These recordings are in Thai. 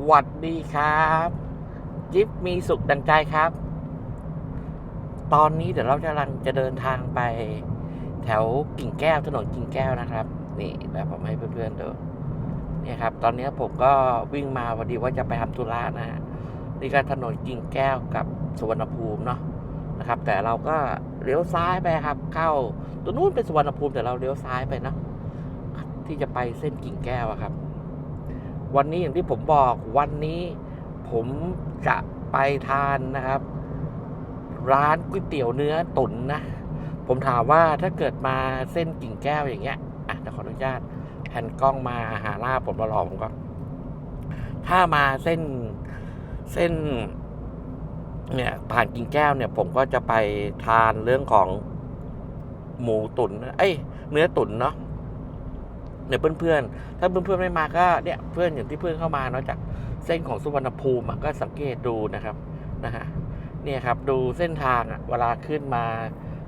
หวัดดีครับ จิ๊บมีสุขดังใจครับ ตอนนี้เดี๋ยวเราจะกำลังจะเดินทางไป แถวกิ่งแก้วถนนกิ่งแก้วนะครับ นี่แบบผมให้เพื่อนๆดูเนี่ยครับ ตอนนี้ผมก็วิ่งมาพอดีว่าจะไปทำธุระนะฮะนี่ก็ถนนกิ่งแก้วกับสุวรรณภูมิเนาะนะครับ แต่เราก็เลี้ยวซ้ายไปครับ เข้าตัวนู้นเป็นสุวรรณภูมิแต่เราเลี้ยวซ้ายไปนะที่จะไปเส้นกิ่งแก้วอะครับ วันนี้อย่างที่ผมบอกวันนี้ผมจะไปทานนะครับ ร้านก๋วยเตี๋ยวเนื้อตุ๋นนะ ผมถามว่าถ้าเกิดมาเส้นกิ่งแก้วอย่างเงี้ยอะจะขออนุญาตแผ่นกล้องมาหาลาผมรอผมก็ถ้ามาเส้นเส้น เนี่ยผ่านกิ่งแก้วเนี่ย ผมก็จะไปทานเรื่องของหมูตุ๋นเอ้ย เนื้อตุ๋นเนาะ เนี่ยเพื่อนๆ ถ้าเพื่อนๆไม่มาก็เนี่ยเพื่อนอย่างที่เพื่อนเข้ามาเนาะจากเส้นของสุวรรณภูมิก็สังเกตดูนะครับนะฮะเนี่ยครับดูเส้นทางอะเวลาขึ้นมา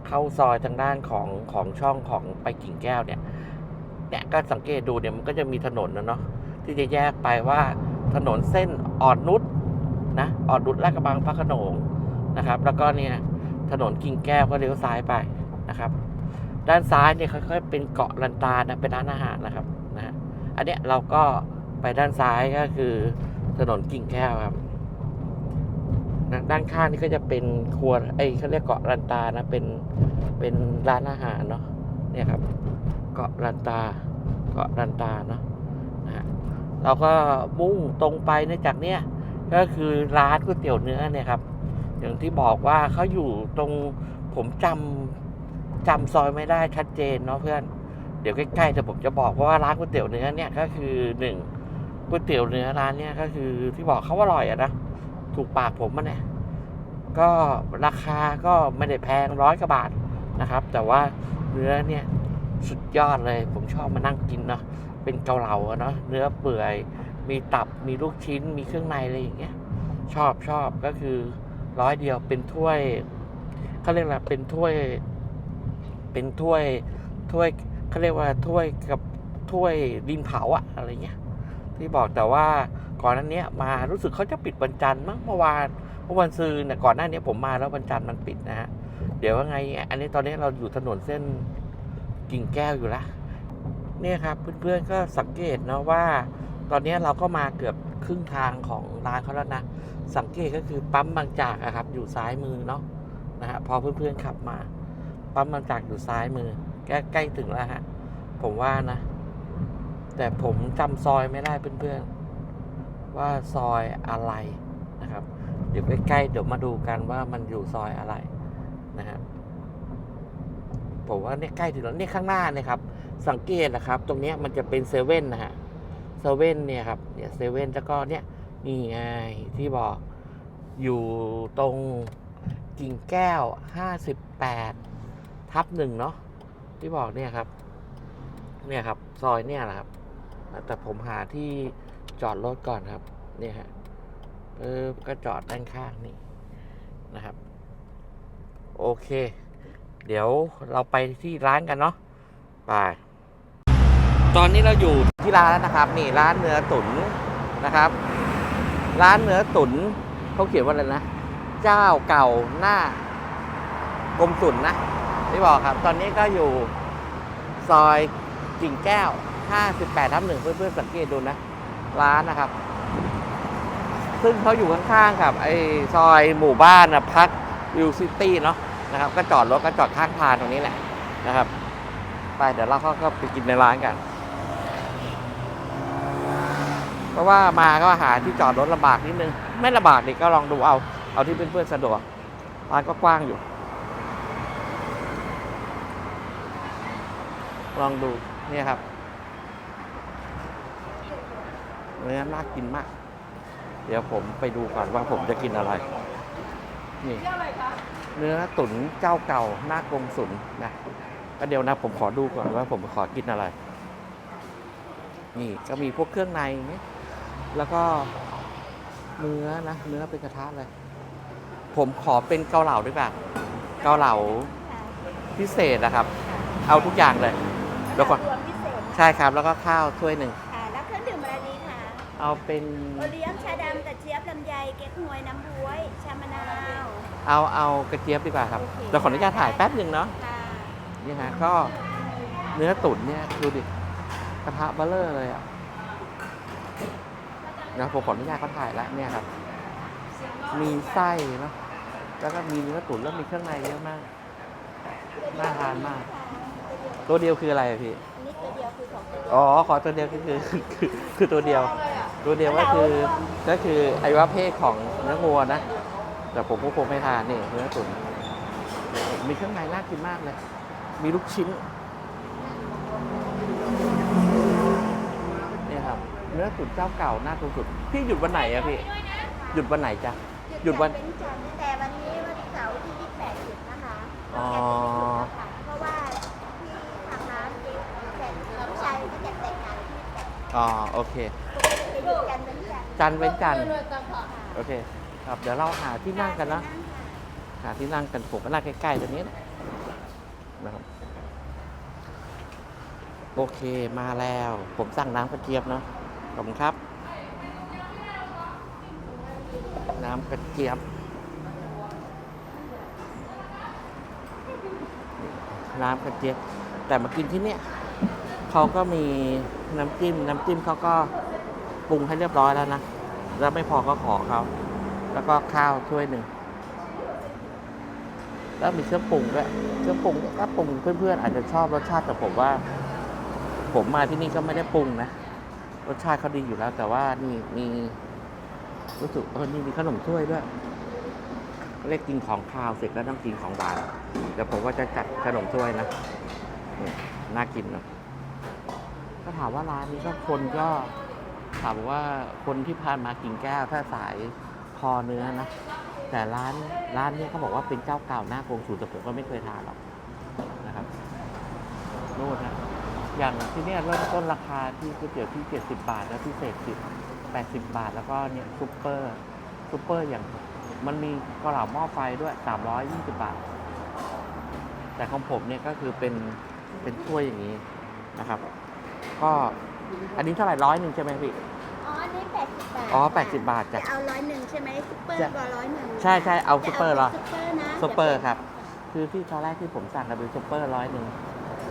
เข้าซอยทางด้านของของช่องของไปกิ่งแก้วเนี่ยเนี่ยก็สังเกตดูเนี่ยมันก็จะมีถนนนะเนาะที่จะแยกไปว่าถนนเส้นอ่อนนุชนะอ่อนนุชลาดกระบังพระโขนงนะครับ แล้วก็เนี่ยถนนกิ่งแก้วก็เลี้ยวซ้ายไปนะครับ ด้านซ้ายเนี่ยค่อยๆเป็นเกาะลันตานะเป็นร้านอาหารนะครับนะอันเนี้ยเราก็ไปด้านซ้ายก็คือถนนกิ่งแก้วครับนะด้านข้างนี่ก็จะเป็นครัวไอ้เขาเรียกเกาะลันตานะเป็นเป็นร้านอาหารเนาะเนี่ยครับ เกาะลันตา เกาะลันตาเนาะนะเราก็มุ่งตรงไปเนื่องจากเนี้ยก็คือร้านก๋วยเตี๋ยวเนื้อเนี่ยครับ อย่างที่บอกว่าเขาอยู่ตรงผมจำ จำซอยไม่ได้ชัดเจนเนาะเพื่อน เดี๋ยวใกล้ๆเดี๋ยวผมจะบอกเพราะว่าร้านก๋วยเตี๋ยวเนื้อเนี่ยก็คือหนึ่งก๋วยเตี๋ยวเนื้อร้านเนี่ยก็คือที่บอกเขาว่าอร่อยอะนะถูกปากผมมันเนี่ยก็ราคาก็ไม่ได้แพงร้อยกว่าบาทนะครับ แต่ว่าเนื้อเนี่ยสุดยอดเลย ผมชอบมานั่งกินเนาะเป็นเกาเหลาเนาะเนื้อเปื่อย มีตับมีลูกชิ้น มีเครื่องในอะไรอย่างเงี้ยชอบชอบก็คือร้อยเดียวเป็นถ้วยเขาเรียกอะไรเป็นถ้วย เป็นถ้วยถ้วยเขาเรียกว่าถ้วยกับถ้วยดินเผาอะอะไรเงี้ย ที่บอกแต่ว่าก่อนนั้นเนี้ยมารู้สึกเขาจะปิดวันจันทร์มั้งเมื่อวานเมื่อวันซืนเนี่ยก่อนหน้านี้ผมมาแล้ววันจันทร์มันปิดนะฮะเดี๋ยวว่าไง อันนี้ตอนนี้เราอยู่ถนนเส้นกิ่งแก้วอยู่ละเนี่ยครับเพื่อนๆก็สังเกตนะว่า ตอนนี้เราก็มาเกือบครึ่งทางของร้านเขาแล้วนะ สังเกตก็คือปั๊มบางจากอะครับ อยู่ซ้ายมือเนาะนะฮะพอเพื่อนๆขับมา ปั๊มบางจากอยู่ซ้ายมือใกล้ใกล้ถึงแล้วฮะ ผมว่านะ แต่ผมจำซอยไม่ได้เพื่อนๆ ว่าซอยอะไรนะครับเดี๋ยวใกล้ๆเดี๋ยวมาดูกันว่ามันอยู่ซอยอะไรนะฮะผมว่าเนี่ยใกล้ถึงแล้วเนี่ยข้างหน้าเนี่ยครับ สังเกตนะครับ ตรงเนี้ยมันจะเป็นเซเว่นนะฮะเซเว่นเนี่ยครับเนี่ยเซเว่นแล้วก็เนี่ยนี่ไงที่บอกอยู่ตรงกิ่งแก้วห้าสิบแปด ทับหนึ่งเนาะที่บอกเนี่ยครับ เนี่ยครับ ซอยเนี่ยแหละครับ แต่ผมหาที่จอดรถก่อนครับ เนี่ยฮะเออก็จอดด้านข้างนี่นะครับ โอเค เดี๋ยวเราไปที่ร้านกันเนาะไปตอนนี้เราอยู่ที่ร้านแล้วนะครับ นี่ร้านเนื้อตุ๋นนะครับ ร้านเนื้อตุ๋นเขาเขียนว่าอะไรนะ เจ้าเก่าหน้ากรมศุลนะ ที่บอกครับ ตอนนี้ก็อยู่ซอยกิ่งแก้ว 58ทับหนึ่งเพื่อนๆสังเกตดูนะ ร้านนะครับ ซึ่งเขาอยู่ข้างๆกับไอ้ซอยหมู่บ้านนะพักวิวซิตี้เนาะนะครับ ก็จอดรถก็จอดข้างทางตรงนี้แหละนะครับ ไปเดี๋ยวเราเข้าก็ไปกินในร้านกัน เพราะว่ามาก็หาที่จอดรถลำบากนิดนึง ไม่ลำบากดิก็ลองดูเอา เอาที่เพื่อนๆสะดวกร้านก็กว้างอยู่ ลองดูเนี่ยครับเนื้อน่ากินมาก เดี๋ยวผมไปดูก่อนว่าผมจะกินอะไร นี่เนื้อตุ๋นเจ้าเก่าหน้ากงสุนนะก็เดี๋ยวนะผมขอดูก่อนว่าผมขอกินอะไร นี่ก็มีพวกเครื่องในนี่แล้วก็เนื้อนะเนื้อเป็นกระทะเลย ผมขอเป็นเกาเหลาด้วยป่ะเกาเหลาพิเศษนะครับ เอาทุกอย่างเลย เดี๋ยวก่อนรวมพิเศษใช่ครับ แล้วก็ข้าวถ้วยหนึ่งค่ะแล้วเครื่องดื่มอะไรดีคะเอเอาเป็น โอเลี้ยงชาดำกระเจี๊ยบลำไยเก๊กฮวยน้ำบ๊วยชามะนาว เอาเอากระเจี๊ยบดีกว่าครับโอเคแต่ขออนุญาตถ่ายแป๊บหนึ่งเนาะค่ะนี่ฮะก็เนื้อตุ๋นเนี่ยดูดิกระทะเบลเลอร์เลยอะนะผมขออนุญาตเขาถ่ายแล้วเนี่ยครับ มีไส้เนาะแล้วก็มีเนื้อตุ๋นแล้วมีเครื่องในเยอะมาก น่าทานมาก ตัวเดียวคืออะไรอะพี่ อันนี้ตัวเดียวคือของตัวเดียวอ๋อ ขอตัวเดียวก็คือคือคือตัวเดียว ตัวเดียวก็คือก็คืออวัยวะเพศของเนื้องัวนะ แต่ผมก็คงไม่ทานนี่เนื้อตุ๋นมีเครื่องในน่ากินมากเลย มีลูกชิ้นนี่ครับ เนื้อตุ๋นเจ้าเก่าน่าสุดๆพี่หยุดวันไหนอะพี่ หยุดวันไหนจ๊ะ หยุดวัน เป็นจันทร์แต่วันนี้วันเสาร์ที่ 28หยุดนะคะอ๋อเพราะว่าที่ทางร้านเองแต่ผู้ชายก็จะแต่งงานที่แต่ง อ๋อโอเคไปหยุดกันเหมือนกันจันทร์เว้นจันทร์โอเค ครับเดี๋ยวเราหาที่นั่งกันนะหาที่นั่งกันผมก็นั่งใกล้ๆตรงนี้นะนะครับโอเคมาแล้ว ผมสั่งน้ำกระเจี๊ยบเนาะขอบคุณครับ น้ำกระเจี๊ยบ น้ำกระเจี๊ยบ แต่มากินที่เนี่ย เขาก็มีน้ำจิ้ม น้ำจิ้มเขาก็ปรุงให้เรียบร้อยแล้วนะ แล้วไม่พอก็ขอเขา แล้วก็ข้าวถ้วยหนึ่ง แล้วมีเครื่องปรุงด้วย เครื่องปรุงก็ปรุงเพื่อนๆ อาจจะชอบรสชาติแต่ผมว่า ผมมาที่นี่ก็ไม่ได้ปรุงนะ รสชาติเขาดีอยู่แล้ว แต่ว่านี่มีรู้สึกเออ นี่มีขนมถ้วยด้วย เรียกกินของข้าวเสร็จแล้วต้องกินของหวานเดี๋ยวผมว่าจะจัดขนมถ้วยนะน่ากินนะ ถามว่าร้านนี้ก็คนก็ถามว่าคนที่ผ่านมากินแก้วถ้าสายคอเนื้อนะแต่ร้านร้านนี้เขาบอกว่าเป็นเจ้าเก่าหน้ากงสูตรแต่ผมก็ไม่เคยทานหรอกนะครับนู่นนะอย่างที่เนี่ยเริ่มต้นราคาที่ก๋วยเตี๋ยวที่ 70 บาท แล้วพิเศษ10 80 บาท แล้วก็เนี่ยซุปเปอร์ซุปเปอร์อย่างมันมีกระหล่าหม้อไฟด้วย 320 บาท แต่ของผมเนี่ยก็คือเป็นเป็นถ้วยอย่างนี้นะครับ ก็อันนี้เท่าไหร่ร้อยหนึ่งใช่ไหมพี่ อ๋ออันนี้80บาทอ๋อค่ะ80บาทจะจ้ะเอาร้อยหนึ่งใช่ไหมซุปเปอร์จะก็ร้อยหนึ่งใช่ใช่เอาซุปเปอร์เหรอ ซุปเปอร์นะซุปเปอร์ครับ คือที่ตอนแรกที่ผมสั่งกันเป็นซุปเปอร์ร้อยหนึ่ง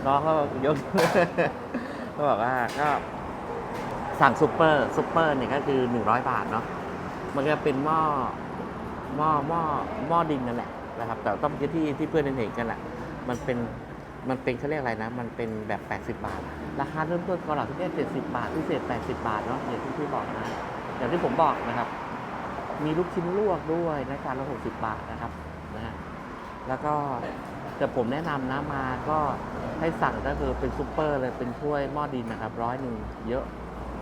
น้องก็ยก ก็บอกว่าก็สั่งซุปเปอร์ซุปเปอร์เนี่ยก็คือหนึ่งร้อยบาทเนาะมันก็เป็นหม้อหม้อหม้อหม้อดินนั่นแหละนะครับ แต่ต้องที่ที่ที่เพื่อนเห็นกันแหละมันเป็น มันเป็นเขาเรียกอะไรนะ มันเป็นแบบ 80 บาท ราคาเริ่มต้นกระหล่ำที่เนี่ย70 บาท พิเศษ 80 บาทเนาะอย่างที่พี่บอกนะ อย่างที่ผมบอกนะครับ มีลูกชิ้นลวกด้วยนะจานละ60 บาทนะครับนะฮะแล้วก็แต่ผมแนะนำนะมาก็ให้สั่งก็คือเป็นซุปเปอร์เลยเป็นถ้วยหม้อดินนะครับร้อยหนึ่งเยอะ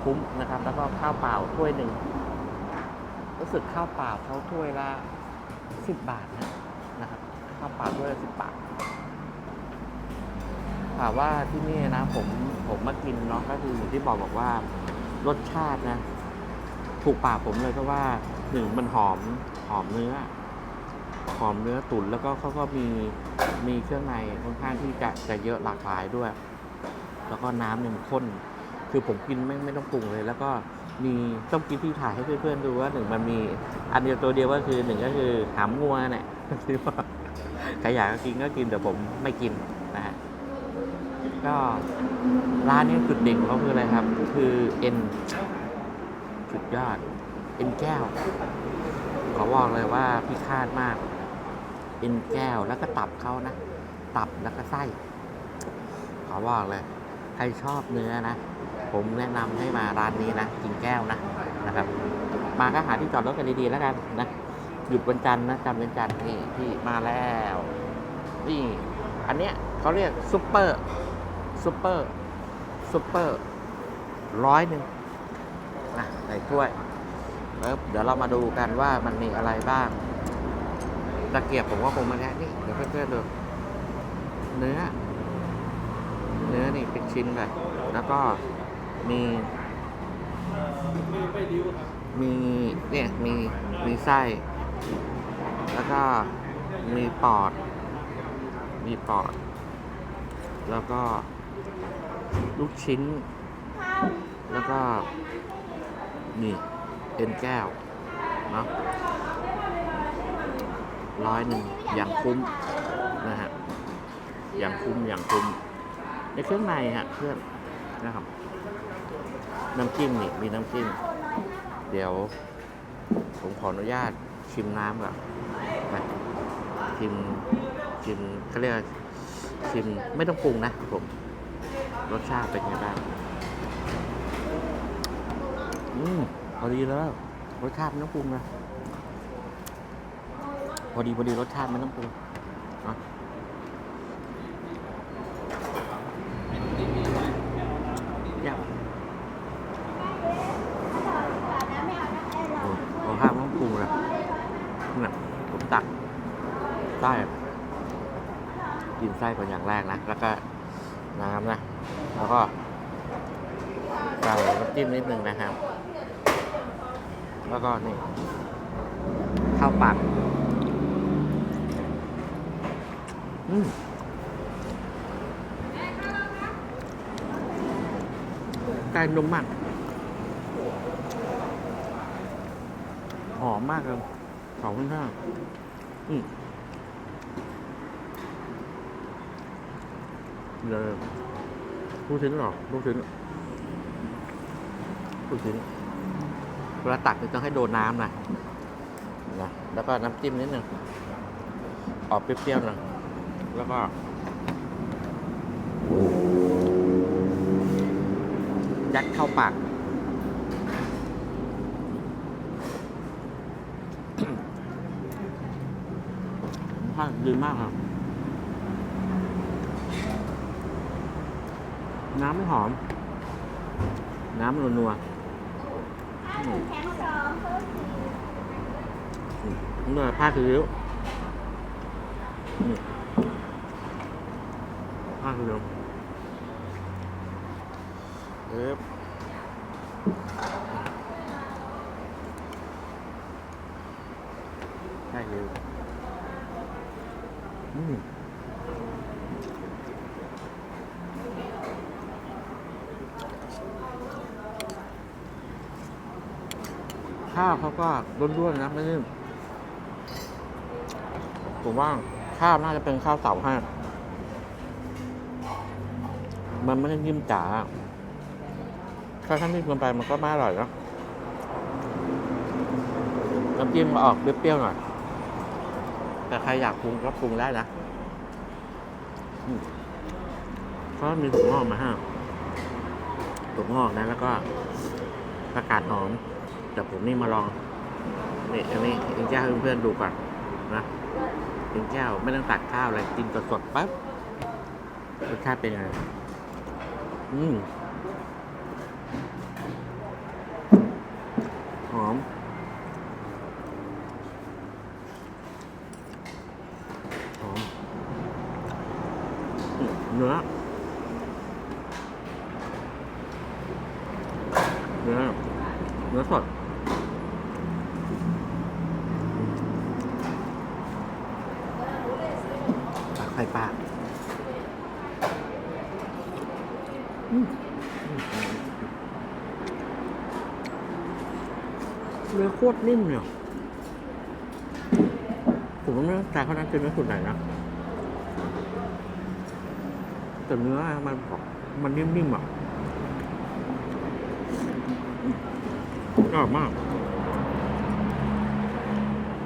คุ้มนะครับ แล้วก็ข้าวเปล่าถ้วยหนึ่งรู้สึกข้าวเปล่าเขาถ้วยละสิบาทนะนะครับข้าวเปล่าถ้วยละสิบาท ถามว่าที่นี่นะผมผมมากินเนาะก็คืออย่างที่บอกบอกว่ารสชาตินะ ถูกปากผมเลยเพราะว่าหนึ่งมันหอมหอมเนื้อ หอมเนื้อตุ๋นแล้วก็เขาก็มีมีเครื่องในค่อนข้างที่จะจะเยอะหลากหลายด้วย แล้วก็น้ำเนี่ยมันข้น คือผมกินไม่ไม่ต้องปรุงเลย แล้วก็มีต้องกินที่ถ่ายให้เพื่อนๆดูว่าหนึ่งมันมี อันเดียวตัวเดียวก็คือหนึ่งก็คือหามงัวเนี่ยที่ว่าใครอยากก็กินก็กินแต่ผมไม่กิน ก็ร้านนี้จุดเด่นของเขาคืออะไรครับ คือเอ็นสุดยอด เอ็นแก้วขอบอกเลยว่าพิฆาตมาก เอ็นแก้วแล้วก็ตับเขานะ ตับแล้วก็ไส้ขอบอกเลย ใครชอบเนื้อนะ ผมแนะนำให้มาร้านนี้นะกินแก้วนะนะครับ มาก็หาที่จอดรถกันดีๆแล้วกันนะหยุดวันจันทร์นะจำวันจันทร์นี่ที่มาแล้ว นี่ อันเนี้ยเขาเรียกซุปเปอร์ ซุปเปอร์ซุปเปอร์ร้อยหนึ่งนะใส่ถ้วยแล้วเดี๋ยวเรามาดูกันว่ามันมีอะไรบ้าง ตะเกียบผมว่าคงไมาแค่นี่ เดี๋ยวเพื่อนๆดูเนื้อ เนื้อนี่เป็นชิ้นแบบแล้วก็มีมีเนี่ยมีมีไส้ แล้วก็มีปอด มีปอด แล้วก็ ลูกชิ้น แล้วก็นี่เอ็นแก้วเนาะร้อยหนึ่งอย่างคุ้มนะฮะอย่างคุ้มอย่างคุ้มในเครื่องในฮะเพื่อนนะครับ น้ำจิ้มนี่มีน้ำจิ้มเดี๋ยว ผมขออนุญาตชิมน้ำก่อนนะชิมชิมเขาเรียกชิมไม่ต้องปรุงนะผม รสชาติเป็นไงบ้าง อืมพอดีแล้วรสชาติไม่ต้องปรุงนะพอดีพอดีรสชาติไม่ต้องปรุงเนาะอยากโอ้รสชาติไม่ต้องปรุงเลยนี่ะผมตักไส้กินไส้ก่อนอย่างแรกนะ แล้วก็น้ำนะ แล้วก็ใส่น้ำ จิ้มนิดนึงนะครับ แล้วก็นี่ข้าวปักอืมไก่นมมากหอมมากเลยหอมข้างๆอืมเลยลูกชิ้นหรอลูกชิ้น ลูกชิ้นเวลาตักต้องให้โดนน้ำนะนะ แล้วก็น้ำจิ้มนิดหนึ่งออกเปรี้ยวๆหน่อยแล้วก็ยัดเข้าปากรสชาดีมากครับ น้ำไม่หอม น้ำนัวๆ เมื่อผ้าคือริ้วผ้าคือริ้วเอ๊บผ้าคือริ้วอืม ข้าวเขาก็ร่วนๆนะไม่นิ่มผมว่าข้าวน่าจะเป็นข้าวเสาห้ามันไม่ได้นิ่มจ๋าถ้าท่านนิ่มเกินไปมันก็ไม่อร่อยนะน้ำจิ้มออกเปรี้ยวๆหน่อย แต่ใครอยากปรุงก็ปรุงได้นะก็มีถั่วงอกมาให้ถั่วงอกนะแล้วก็ประกาศหอม แต่ผมนี่มาลองนี่อันนี้เองแจ้ให้เพื่อนๆดูก่อนนะเอ็นแก้วไม่ต้องตักข้าวอะไรกินสดๆปั๊บรสชาติเป็นไงอืมหอมหอมอืมเนื้อเนื้อเนื้อสด ปากไข่ปลาอืมเนื้อโคตรนิ่มเนี่ย ผมว่าไม่ต้องกาเขานั้นเป็นเนื้อส่วนไหนนะแต่เนื้อมันอกมันนิ่มๆอะอร่อยมาก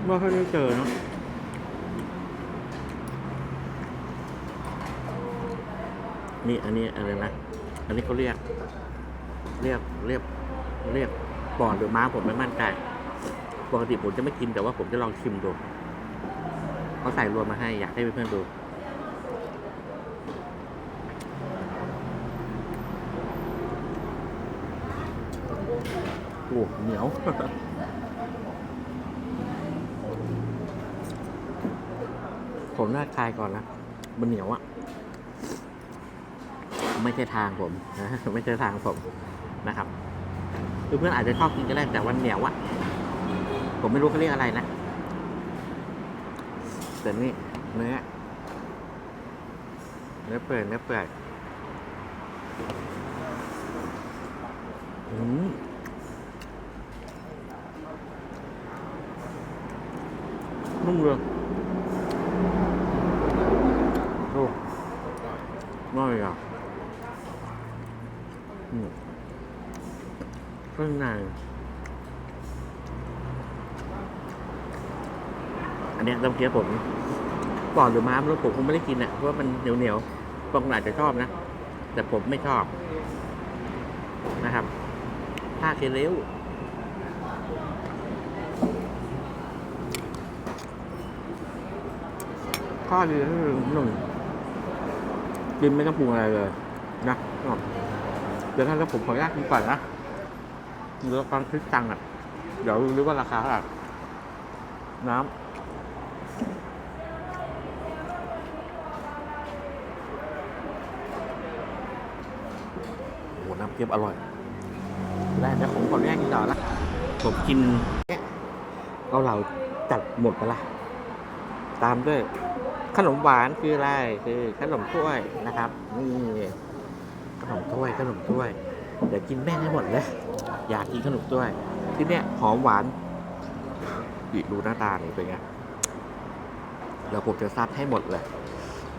ไม่ค่อยได้เจอเนาะนี่อันนี้อะไรนะ อันนี้เขาเรียก เรียกเรียกเรียกปอดหรือม้าผมไม่มั่นใจ ปกติผมจะไม่กินแต่ว่าผมจะลองชิมดูเขาใส่รวมมาให้อยากให้เพื่อนๆดูโอ้เหนียวผมน่าคลายก่อนนะมันเหนียวอะไม่ใช่ทางผมนะไม่ใช่ทางผมนะครับ คือเพื่อนอาจจะชอบกินก็ได้แต่วันเหนียวอะ ผมไม่รู้เขาเรียกอะไรนะแต่นี่เนื้อ เนื้อเปื่อยเนื้อเปื่อยอืมนุ่มเลยดูน้อยอะอืมข้างใน เนี้ยต้องเคี้ยวผมก่อนหรือม้ามรู้ผมคงไม่ได้กินอะเพราะว่ามันเหนียวเหนียวๆบางคนอาจจะชอบนะ แต่ผมไม่ชอบนะครับผ้าเคเร็วข้อดีก็คือหนึ่งกินไม่ต้องปรุงอะไรเลยนะเดี๋ยวท่าแล้วผมขออนุญาตกินก่อนนะเดี๋ยวตอนคิดตังค์อะ เดี๋ยวรู้ว่าราคาเท่าไหร่น้ำโอ้โหน้ำ เกี๊ยวอร่อย ได้เดี๋ยวผมขออนุญาตกินต่อละผมกินเนี่ยเกาเหลาจัดหมดไปละ ตามด้วย ขนมหวานคืออะไรคือขนมถ้วยนะครับ นี่ขนมถ้วยขนมถ้วย เดี๋ยวกินแม่งให้หมดเลย อยากกินขนมถ้วย ที่เนี่ยหอมหวานอีดูหน้าตานี่เป็นไงเดี๋ยวผมจะซัดให้หมดเลย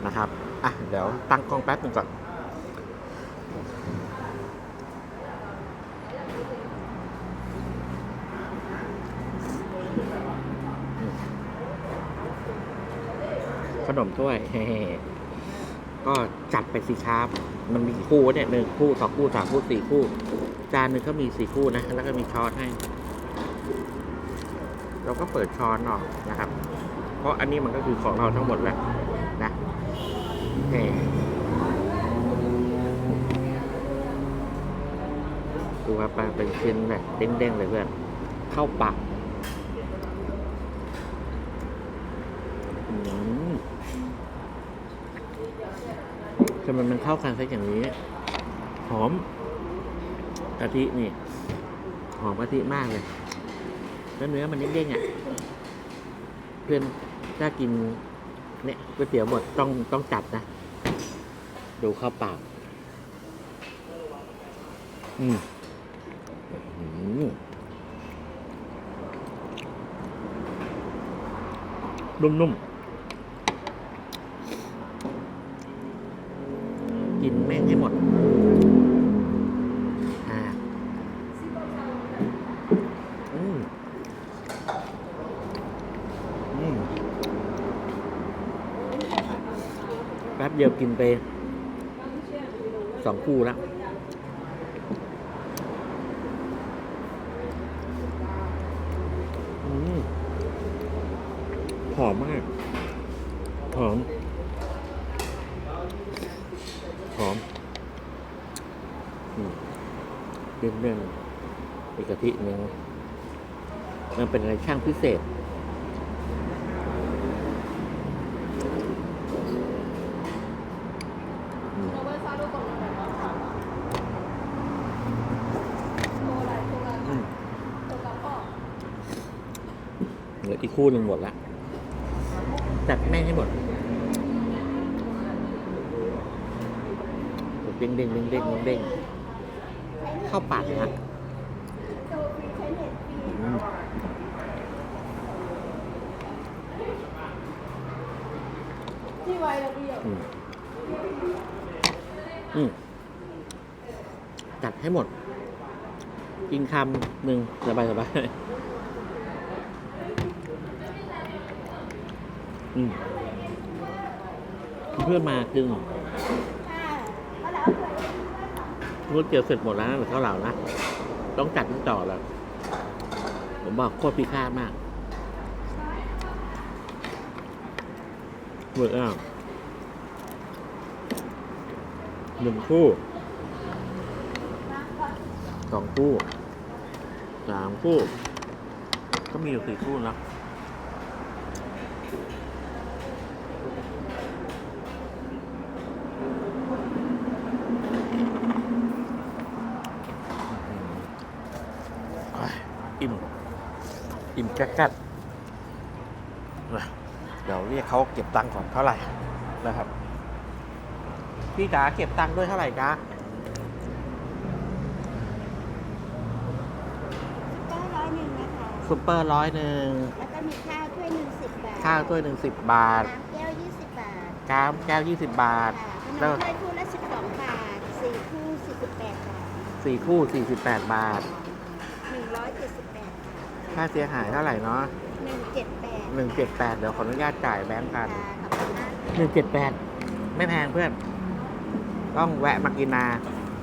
นะครับ อะ เดี๋ยวตั้งกล้องแป๊บหนึงก่อน นมถ้วยก็จัดไปสิครับ มันมีคู่เนี่ยหนึ่งคู่สองคู่สามคู่สี่คู่ จานหนึ่งก็มีสี่คู่นะ แล้วก็มีช้อนให้ เราก็เปิดช้อนออกนะครับ เพราะอันนี้มันก็คือของเราทั้งหมดแหละนะเฮ้ดูครับเป็นชิ้นแบบเด้งๆเลยเพื่อน เข้าปากอืม ทำไมมันเข้ากันซะอย่างนี้ หอมกะทินี่ หอมกะทิมากเลย แล้วเนื้อมันเด้งๆอะ เพื่อนถ้ากิน เนี่ยก๋วยเตี๋ยวหมดต้องต้องจัดนะ ดูเข้าปากอืมอืมนุ่มๆ กินแม่งให้หมด อ่า อืม อืม แป๊บ เดียวกินไปสองคู่แล้วหอมมาก หอม หอมอืมเรื่องเรื่องอีกกะทิหนึ่งมันเป็นอะไรช่างพิเศษ อืมอืม เหลืออีกคู่หนึ่งหมดละจัดแม่งให้หมดเด้งเด้งเด้งเด้งเด้งเข้าปากเละอืมอืมอืมจัด ให้หมด กินคำหนึ่งสบายสบายเพื่อนมาค่ะก็แล้เผื่อก๋วยเตี๋ยวเสร็จหมดแล้วนะหรือข้าวเหลานะ ต้องจัดต่อแล้ว ผมบอกโคตรพิฆาตมากเวอร์อ้าวหนึ่งคู่ สองคู่สามคู่ ก็มีอยู่สี่คู่นะโอ้ยอิ่ม อิ่มแก๊กกัดนะเดี๋ยวเรียกเขาเก็บตังค์ก่อนเท่าไหร่นะครับ พี่จ๋าเก็บตังค์ด้วยเท่าไหร่จ๊ะ ก็ร้อยหนึ่งนะคะ ซุปเปอร์ร้อยหนึ่งแล้วก็มีข้าวถ้วยหนึ่งสิบบาทข้าวถ้วยหนึ่งสิบบาท น้ำแก้วยี่สิบบาทก้ามแก้วยี่สิบบาท ค่ะขแล้นวมถ้วยคู่ละสิบสองบาทสี่คู่สี่สิบแปดบาทสี่คู่สี่สิบแปดบาท หนึ่งร้อยเจ็ดสิบแปดบาทค่าเสียหายเท่าไหร่เนาะหนึ่งเจ็ดแปดหนึ่งเจ็ดแปดเดี๋ยวขออนุญาตจ่ายแบงก์กันค่ะขอบคุณมากหนึ่งเจ็ดแปดไม่แพงเพื่อน ต้องแวะมากินนา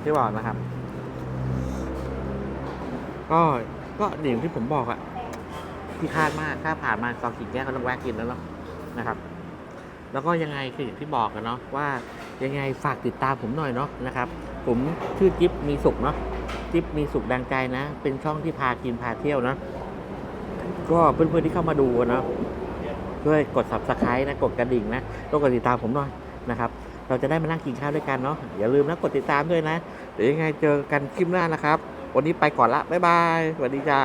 ที่บอกนะครับ ก็ก็อย่างที่ผมบอกอะ ที่คาดมากถ้าผ่านมาซองกิ่งแก้วก็ต้องแวะกินแล้วเนาะนะครับ แล้วก็ยังไงคืออย่างที่บอกกันเนาะว่ายังไงฝากติดตามผมหน่อยเนาะนะครับ ผมชื่อจิ๊บมีสุขเนาะจิ๊บมีสุขดังใจนะ เป็นช่องที่พากินพาเที่ยวนะก็เพื่อนๆที่เข้ามาดูเนาะช่วยกด subscribe นะกดกระดิ่งนะแล้วกดติดตามผมหน่อยนะครับ เราจะได้มานั่งกินข้าวด้วยกันเนาะอย่าลืมนะกดติดตามด้วยนะเดี๋ยวยังไงเจอกันคลิปหน้านะครับ วันนี้ไปก่อนละบ๊ายบายสวัสดีจ้า